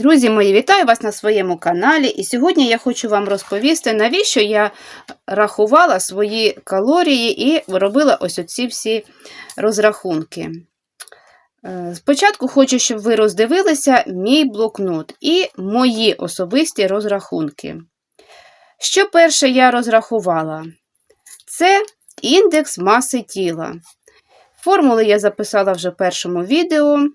Друзі мої, вітаю вас на своєму каналі. І сьогодні я хочу вам розповісти, навіщо я рахувала свої калорії і робила ось оці всі розрахунки. Е, Спочатку хочу, щоб ви роздивилися мій блокнот і мої особисті розрахунки. Що перше я розрахувала? Це індекс маси тіла. Формули я записала вже в першому відео.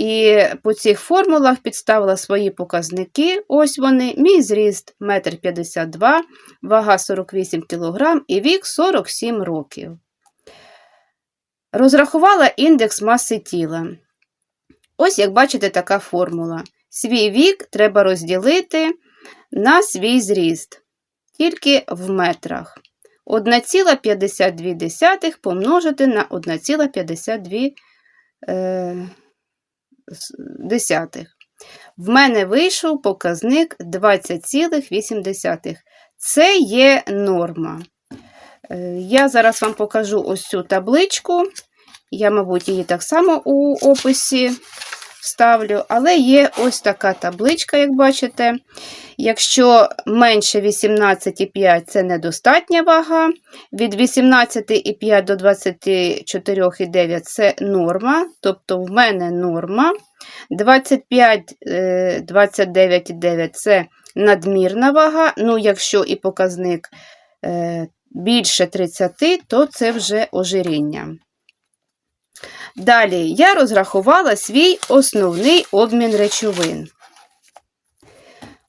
І по цих формулах підставила свої показники. Ось вони. Мій зріст 1,52 м, вага 48 кг і вік 47 років. Розрахувала індекс маси тіла. Ось, як бачите, така формула. Свій вік треба розділити на свій зріст, тільки в метрах. 1,52 помножити на 1,52 е, десятих. В мене вийшов показник 20,8. Це є норма. Е, Я зараз вам покажу ось цю табличку. Я, мабуть, її так само у описі вставлю, але є ось така табличка, як бачите. Якщо менше 18,5 це недостатня вага, від 18,5 до 24,9 це норма, тобто в мене норма. 25-29,9 це надмірна вага. Ну, якщо і показник е, більше 30, то це вже ожиріння. Далі я розрахувала свій основний обмін речовин.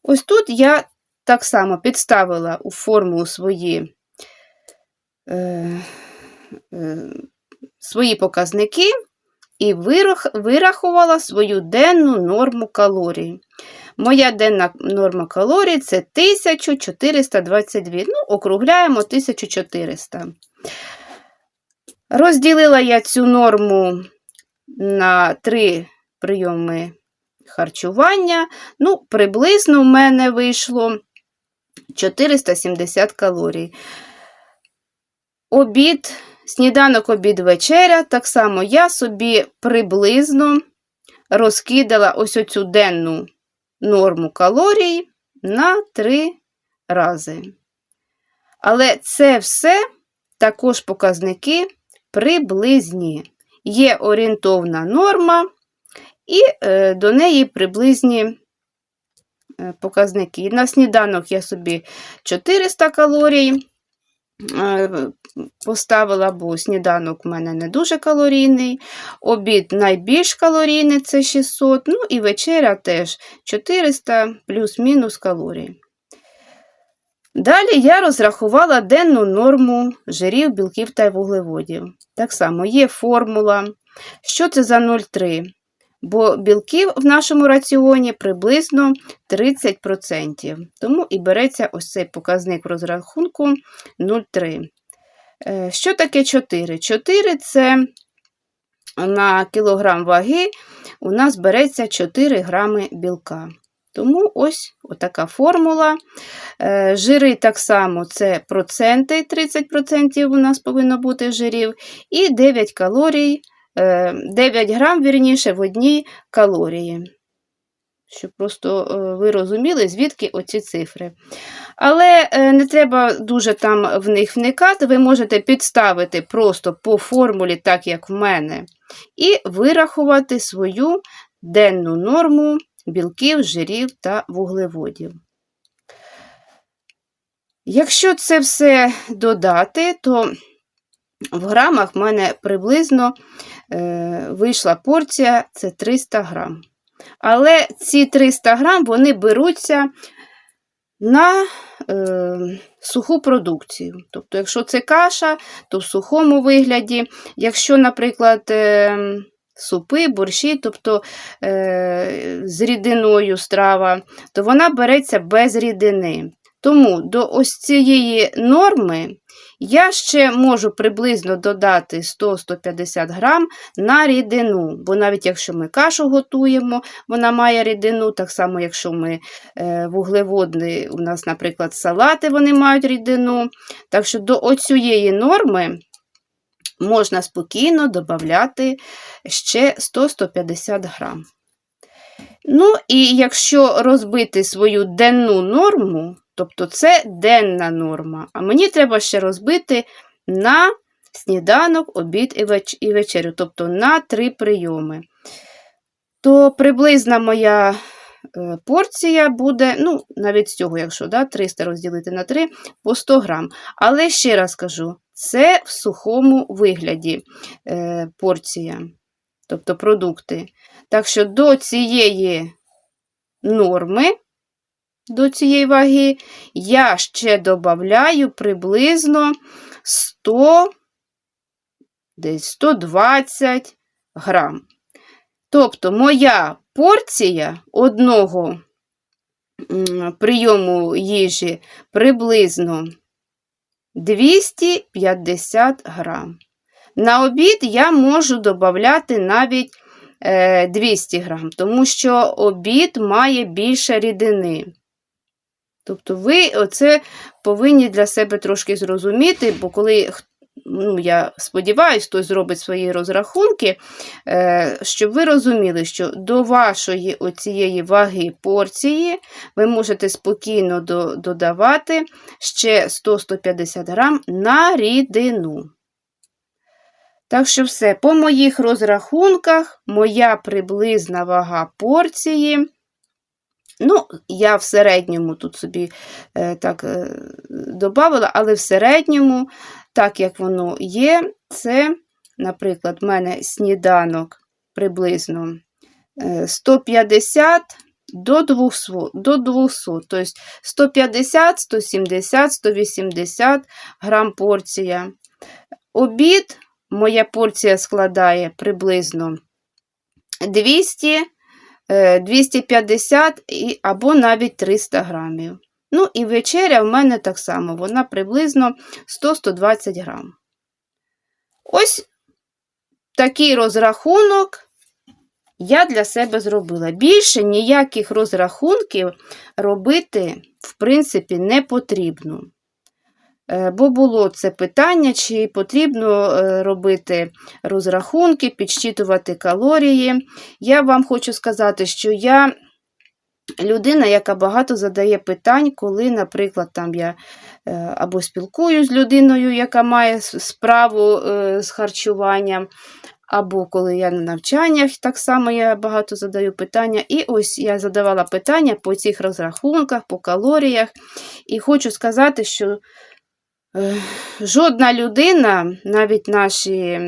Ось тут я так само підставила у форму свої, е, е, свої показники і вирахувала свою денну норму калорій. Моя денна норма калорій це 1422. Ну, округляємо 1400. Розділила я цю норму на три прийоми харчування. Ну, приблизно в мене вийшло 470 калорій. Обід, сніданок, обід, вечеря. Так само я собі приблизно розкидала ось оцю денну норму калорій на три рази. Але це все також показники приблизні. Є орієнтовна норма, і е, до неї приблизні е, показники. На сніданок я собі 400 калорій е, поставила, бо сніданок у мене не дуже калорійний. Обід найбільш калорійний це 600, ну і вечеря теж 400 плюс-мінус калорій. Далі я розрахувала денну норму жирів, білків та вуглеводів. Так само є формула. Що це за 0,3? Бо білків в нашому раціоні приблизно 30%. Тому і береться ось цей показник розрахунку 0,3. Е, що таке 4? 4 це на кілограм ваги у нас береться 4 грами білка. Тому ось така формула. Е, жири так само це проценти, 30% у нас повинно бути жирів, і 9 калорій, 9 е, грам, вірніше, в одній калорії. Щоб просто е, ви розуміли, звідки оці цифри. Але не треба дуже там в них вникати, ви можете підставити просто по формулі, так як в мене, і вирахувати свою денну норму білків, жирів та вуглеводів. Якщо це все додати, то в грамах в мене приблизно е, вийшла порція це 300 грам. Але ці 300 грам вони беруться на е, суху продукцію. Тобто, якщо це каша, то в сухому вигляді. Якщо, наприклад, е, супи, борщі, тобто е, з рідиною страва, то вона береться без рідини. Тому до ось цієї норми я ще можу приблизно додати 100-150 грам на рідину. Бо навіть якщо ми кашу готуємо, вона має рідину, так само, якщо ми е, вуглеводні, у нас, наприклад, салати вони мають рідину. Так що до оцієї норми можна спокійно додати ще 100-150 грам. Ну, і якщо розбити свою денну норму, тобто це денна норма, а мені треба ще розбити на сніданок, обід і вечерю, тобто на три прийоми, то приблизна моя е, порція буде, ну, навіть з цього, якщо да, 300 розділити на 3, по 100 грам. Але ще раз кажу, це в сухому вигляді е, порція, тобто продукти. Так що до цієї норми, до цієї ваги, я ще додаю приблизно 100, десь 120 грам. Тобто моя порція одного прийому їжі приблизно 250 грам. На обід я можу додати навіть е, 200 грам, тому що обід має більше рідини. Тобто ви оце повинні для себе трошки зрозуміти, бо коли, х- ну, я сподіваюся, хтось зробить свої розрахунки, е, щоб ви розуміли, що до вашої оцієї ваги порції ви можете спокійно до- додавати ще 100-150 грам на рідину. Так що все, по моїх розрахунках, моя приблизна вага порції. Ну, я в середньому тут собі е, так е, додавала, але в середньому, так як воно є, це, наприклад, в мене сніданок приблизно е, 150 до 200, до 200, тобто 150, 170, 180 грам порція. Обід моя порція складає приблизно 200, е, 250 або навіть 300 грамів. Ну і вечеря в мене так само, вона приблизно 100-120 грам. Ось такий розрахунок я для себе зробила. Більше ніяких розрахунків робити, в принципі, не потрібно. Е, Бо було це питання, чи потрібно е, робити розрахунки, підсчитувати калорії. Я вам хочу сказати, що я людина, яка багато задає питань, коли, наприклад, там я е, або спілкуюсь з людиною, яка має справу е, з харчуванням, або коли я на навчаннях, так само я багато задаю питання. І ось я задавала питання по цих розрахунках, по калоріях. І хочу сказати, що е, жодна людина, навіть наші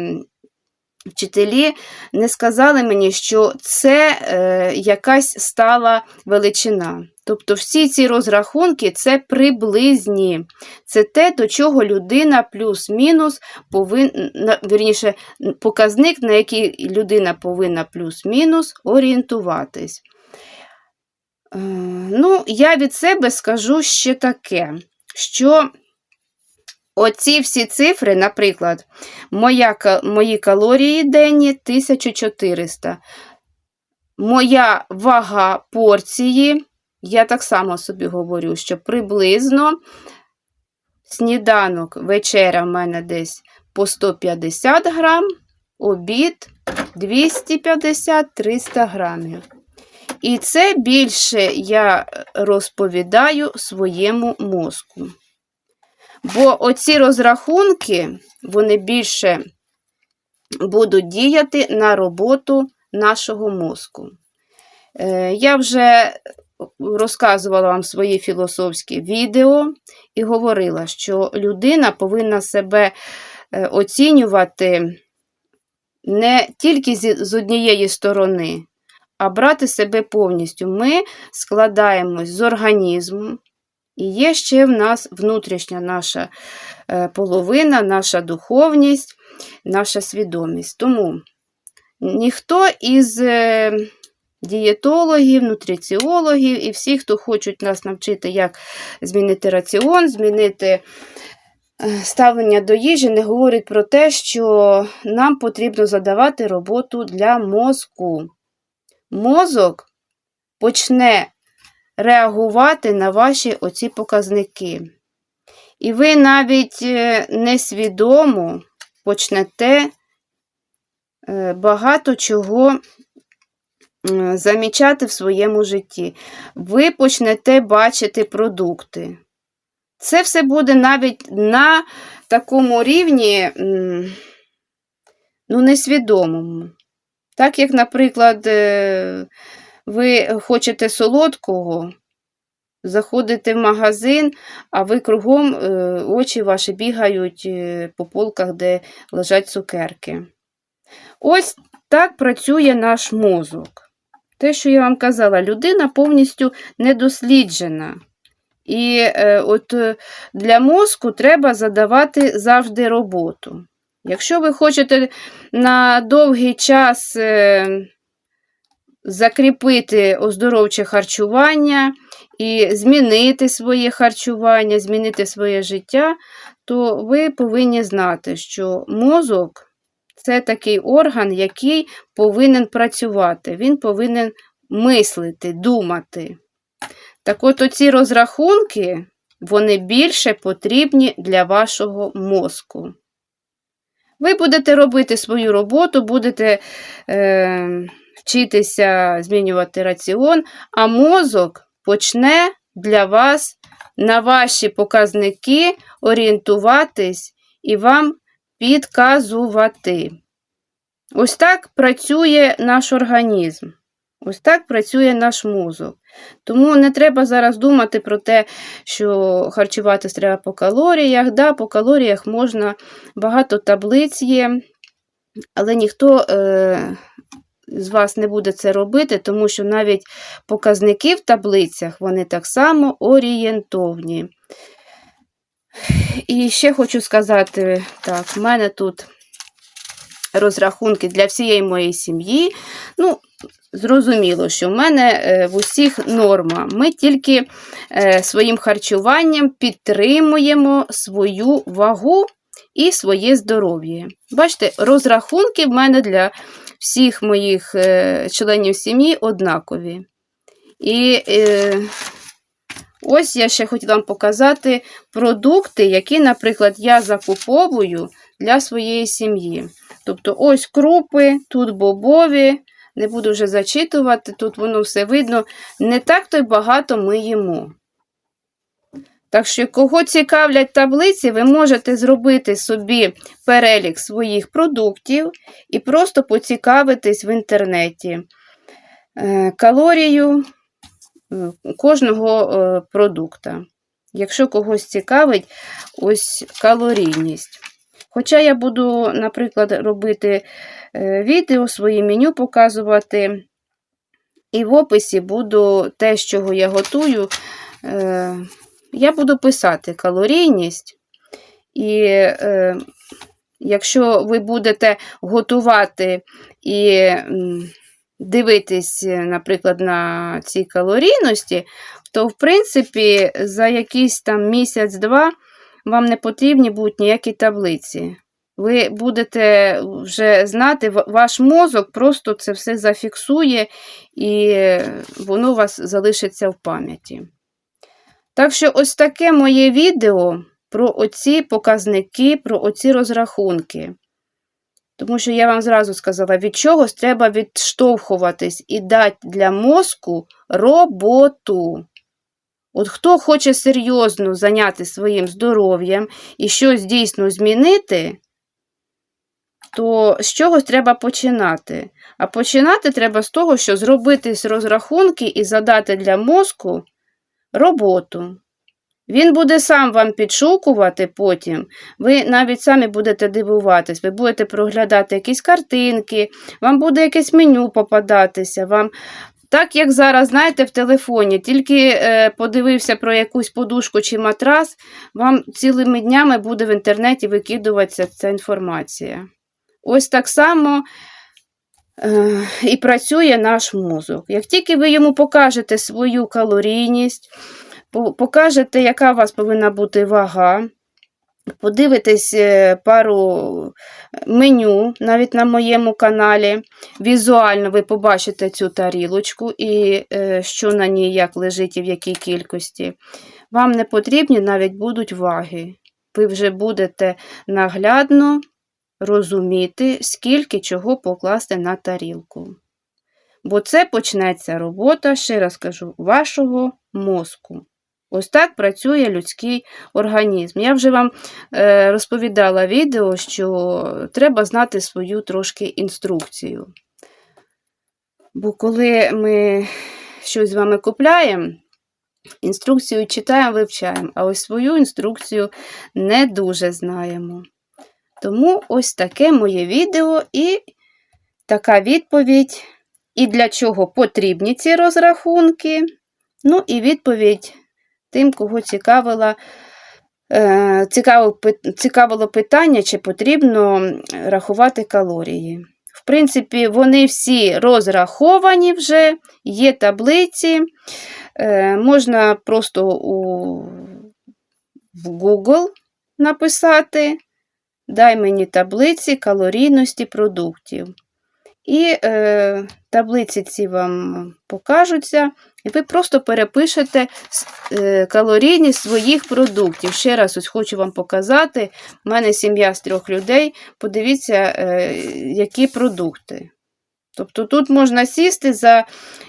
вчителі, не сказали мені, що це е, якась стала величина. Тобто всі ці розрахунки це приблизні. Це те, до чого людина плюс-мінус повинна, вірніше, показник, на який людина повинна плюс-мінус орієнтуватись. Е, Ну, я від себе скажу ще таке, що оці всі цифри, наприклад, моя, мої калорії денні 1400. Моя вага порції, я так само собі говорю, що приблизно сніданок, вечеря в мене десь по 150 грам, обід 250-300 грамів. І це більше я розповідаю своєму мозку. Бо оці розрахунки, вони більше будуть діяти на роботу нашого мозку. Е, Я вже розказувала вам свої філософські відео і говорила, що людина повинна себе е, оцінювати не тільки з однієї сторони, а брати себе повністю. Ми складаємось з організму, і є ще в нас внутрішня наша е, половина, наша духовність, наша свідомість. Тому ніхто із е, дієтологів, нутриціологів і всі, хто хочуть нас навчити, як змінити раціон, змінити е, ставлення до їжі, не говорить про те, що нам потрібно задавати роботу для мозку. Мозок почне реагувати на ваші оці показники. І ви навіть е, несвідомо почнете е, багато чого замічати в своєму житті. Ви почнете бачити продукти. Це все буде навіть на такому рівні, ну, несвідомому. Так як, наприклад, е, ви хочете солодкого, заходите в магазин, а ви кругом е, очі ваші бігають е, по полках, де лежать цукерки. Ось так працює наш мозок. Те, що я вам казала, людина повністю недосліджена. І е, от е, для мозку треба задавати завжди роботу. Якщо ви хочете на довгий час е, закріпити оздоровче харчування і змінити своє харчування, змінити своє життя, то ви повинні знати, що мозок це такий орган, який повинен працювати, він повинен мислити, думати. Так от оці розрахунки, вони більше потрібні для вашого мозку. Ви будете робити свою роботу, будете е, вчитися змінювати раціон, а мозок почне для вас на ваші показники орієнтуватись і вам підказувати. Ось так працює наш організм. Ось так працює наш мозок. Тому не треба зараз думати про те, що харчуватись треба по калоріях. Да, по калоріях можна, багато таблиць є, але ніхто е, з вас не буде це робити, тому що навіть показники в таблицях вони так само орієнтовні. І ще хочу сказати, так, в мене тут розрахунки для всієї моєї сім'ї. Ну, Зрозуміло, що в мене е, в усіх норма. Ми тільки е, своїм харчуванням підтримуємо свою вагу і своє здоров'я. Бачите, розрахунки в мене для всіх моїх е, членів сім'ї однакові. І ось я ще хотіла вам показати продукти, які, наприклад, я закуповую для своєї сім'ї. Тобто, ось крупи, тут бобові. Не буду вже зачитувати, тут воно все видно. Не так то й багато ми їмо. Так що, кого цікавлять таблиці, ви можете зробити собі перелік своїх продуктів і просто поцікавитись в інтернеті е, калорію е, кожного е, продукта. Якщо когось цікавить, ось калорійність. Хоча я буду, наприклад, робити відео, своє меню показувати, і в описі буду те, з чого я готую, я буду писати калорійність. І е, якщо ви будете готувати і дивитись, наприклад, на ці калорійності, то, в принципі, за якийсь там місяць-два вам не потрібні будуть ніякі таблиці. Ви будете вже знати, ваш мозок просто це все зафіксує, і воно у вас залишиться в пам'яті. Так що, ось таке моє відео про оці показники, про оці розрахунки. Тому що я вам зразу сказала, від чогось треба відштовхуватись і дати для мозку роботу. От хто хоче серйозно зайняти своїм здоров'ям і щось дійсно змінити, то з чогось треба починати. А починати треба з того, що зробити розрахунки і задати для мозку роботу. Він буде сам вам підшукувати потім. Ви навіть самі будете дивуватись, ви будете проглядати якісь картинки, вам буде якесь меню попадатися, вам так, як зараз, знаєте, в телефоні, тільки е, подивився про якусь подушку чи матрас, вам цілими днями буде в інтернеті викидуватися ця інформація. Ось так само і працює наш мозок. Як тільки ви йому покажете свою калорійність, покажете, яка у вас повинна бути вага, Подивитесь е, пару меню навіть на моєму каналі. Візуально ви побачите цю тарілочку і е, що на ній як лежить і в якій кількості. Вам не потрібні навіть будуть ваги. Ви вже будете наглядно розуміти, скільки чого покласти на тарілку. Бо це почнеться робота, ще раз кажу, вашого мозку. Ось так працює людський організм. Я вже вам е, розповідала відео, що треба знати свою трошки інструкцію. Бо коли ми щось з вами купляємо, інструкцію читаємо, вивчаємо, а ось свою інструкцію не дуже знаємо. Тому ось таке моє відео і така відповідь, і для чого потрібні ці розрахунки. Ну і відповідь тим, кого цікавила, е, цікавило, питання, чи потрібно рахувати калорії. В принципі, вони всі розраховані вже, є таблиці. Е, можна просто у, в Google написати дай мені таблиці калорійності продуктів. І е, таблиці ці вам покажуться, і ви просто перепишете е, калорійність своїх продуктів. Ще раз ось хочу вам показати. У мене сім'я з трьох людей. Подивіться, е, які продукти. Тобто тут можна сісти за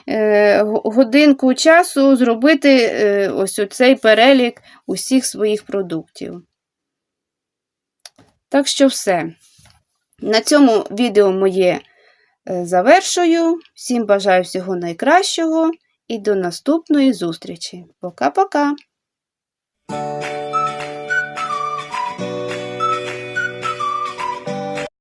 е, годинку часу, зробити е, ось оцей перелік усіх своїх продуктів. Так що все. На цьому відео моє е, завершую. Всім бажаю всього найкращого і до наступної зустрічі. Пока-пока!